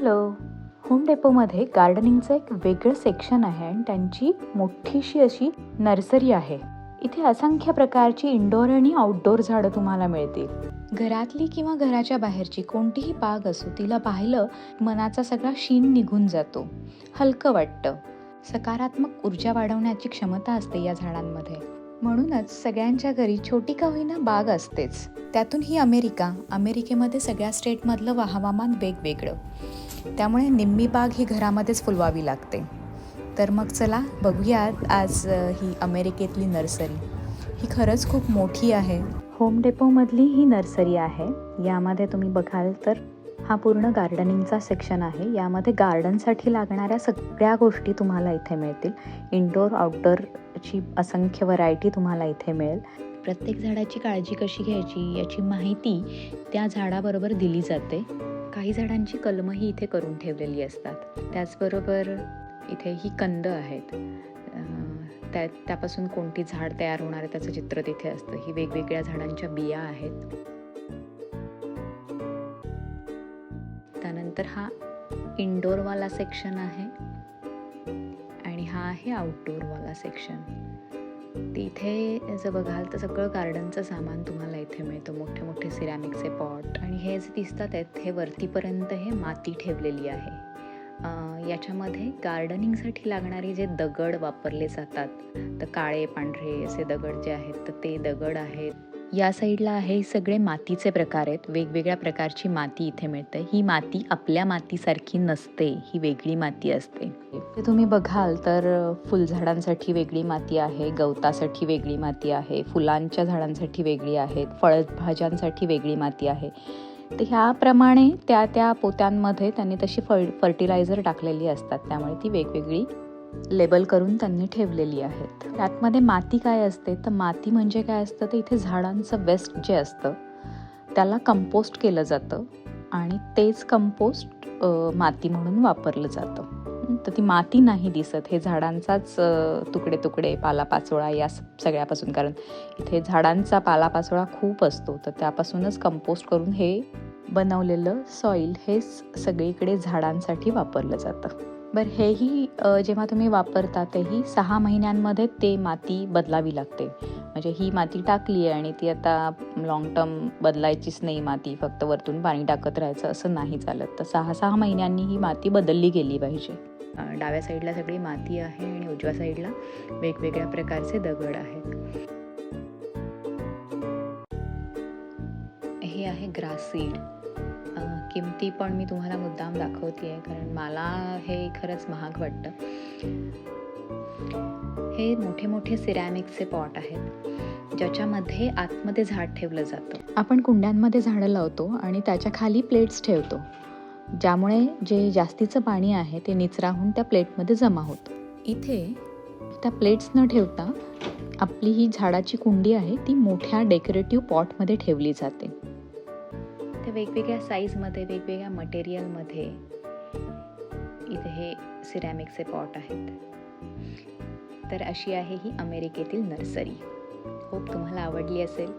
Hello home डेपोमध्ये गार्डनिंगचं एक वेगळं सेक्शन आहे आणि त्यांची मोठीशी अशी नर्सरी आहे. इथे असंख्य प्रकारची इनडोअर आणि आउटडोअर झाडं तुम्हाला मिळतील. घरातली किंवा घराच्या बाहेरची कोणतीही बाग असो तिला पाहिलं मनाचा सगळा शीन निघून जातो. हलकं वाटतं. सकारात्मक ऊर्जा वाढवण्याची क्षमता असते या झाडांमध्ये. म्हणूनच सगळ्यांच्या घरी छोटी का होईना बाग असतेच. त्यातून ही अमेरिका अमेरिकेमध्ये सगळ्या स्टेटमधलं हवामान वेगवेगळं. त्यामुळे निम्मी बाग ही घरामध्येच फुलवावी लागते. तर मग चला बघूयात आज ही अमेरिकेतली नर्सरी. ही खरंच खूप मोठी आहे. होम डेपोमधली ही नर्सरी आहे. यामध्ये तुम्ही बघाल तर हा पूर्ण गार्डनिंगचा सेक्शन आहे. यामध्ये गार्डनसाठी लागणाऱ्या सगळ्या गोष्टी तुम्हाला इथे मिळतील. इंडोर आउटडोरची असंख्य व्हरायटी तुम्हाला इथे मिळेल. प्रत्येक झाडाची काळजी कशी घ्यायची याची माहिती त्या झाडाबरोबर दिली जाते. काही झाडांची कलमही इथे करून ठेवलेली असतात. त्याचबरोबर इथे ही कंद आहेत. त्या त्यापासून कोणती झाड तयार होणार आहे त्याचं चित्र तिथे असतं. ही वेगवेगळ्या झाडांच्या बिया आहेत. त्यानंतर हा इनडोअरवाला सेक्शन आहे. आणि हा आहे आउटडोअरवाला सेक्शन तिथे जर बघाल तर सगळं गार्डनचं सामान तुम्हाला इथे मिळतं. मोठे मोठे सिरॅमिकचे पॉट आणि हे जे दिसतात आहेत हे वरतीपर्यंत हे माती ठेवलेली आहे. याच्यामध्ये गार्डनिंगसाठी लागणारे जे दगड वापरले जातात तर काळे पांढरे असे दगड जे आहेत तर ते दगड आहेत. या साईडला आहे सगळे मातीचे प्रकार आहेत. वेगवेगळ्या प्रकारची माती इथे मिळते. ही माती आपल्या मातीसारखी नसते. ही वेगळी माती असते. ते तुम्ही बघाल तर फुलझाडांसाठी वेगळी माती आहे गवतासाठी वेगळी माती आहे फुलांच्या झाडांसाठी वेगळी आहेत फळभाज्यांसाठी वेगळी माती आहे. तर ह्याप्रमाणे त्या त्या पोत्यांमध्ये त्यांनी तशी फळ फर्टिलायझर टाकलेली असतात. त्यामुळे ती वेगवेगळी लेबल करून त्यांनी ठेवलेली आहेत. त्यातमध्ये माती काय असते? तर माती म्हणजे काय असतं? तर इथे झाडांचं वेस्ट जे असतं त्याला कंपोस्ट केलं जातं आणि तेच कंपोस्ट माती म्हणून वापरलं जातं. तर ती माती नाही दिसत. हे झाडांचाच तुकडे तुकडे पालापाचोळा या स- सगळ्यापासून. कारण इथे झाडांचा पालापाचोळा खूप असतो. तर त्यापासूनच कंपोस्ट करून हे बनवलेलं सॉईल हे सगळीकडे झाडांसाठी वापरलं जातं. बरं हेही जेव्हा तुम्ही वापरता तेही सहा महिन्यांमध्ये ते माती बदलावी लागते. म्हणजे ही माती टाकली आहे आणि ती आता लॉंग टर्म बदलायचीच नाही माती फक्त वरतून पाणी टाकत राहायचं असं नाही चालत. तर सहा सहा महिन्यांनी ही माती बदलली गेली पाहिजे. डाव्या साईडला सगळी माती आहे आणि उजव्या साईडला वेगवेगळ्या प्रकारचे दगड आहेत. हे आहे ग्रास सीड. किमती पण मी तुम्हाला मुद्दाम दाखवते आहे कारण मला हे खरंच महाग वाटतं. हे मोठे मोठे सिरॅमिकचे पॉट आहेत ज्याच्यामध्ये आतमध्ये झाड ठेवलं जातं. आपण कुंड्यांमध्ये झाडं लावतो आणि त्याच्याखाली प्लेट्स ठेवतो ज्यामुळे जे जास्तीचं पाणी आहे ते निचराहून त्या प्लेटमध्ये जमा होतं. इथे त्या प्लेट्स न ठेवता आपली ही झाडाची कुंडी आहे ती मोठ्या डेकोरेटिव्ह पॉटमध्ये ठेवली जाते. त्या वेगवेगळ्या साईजमध्ये वेगवेगळ्या मटेरियलमध्ये इथे हे सिरॅमिकचे पॉट आहेत. तर अशी आहे ही अमेरिकेतील नर्सरी. होप तुम्हाला आवडली असेल.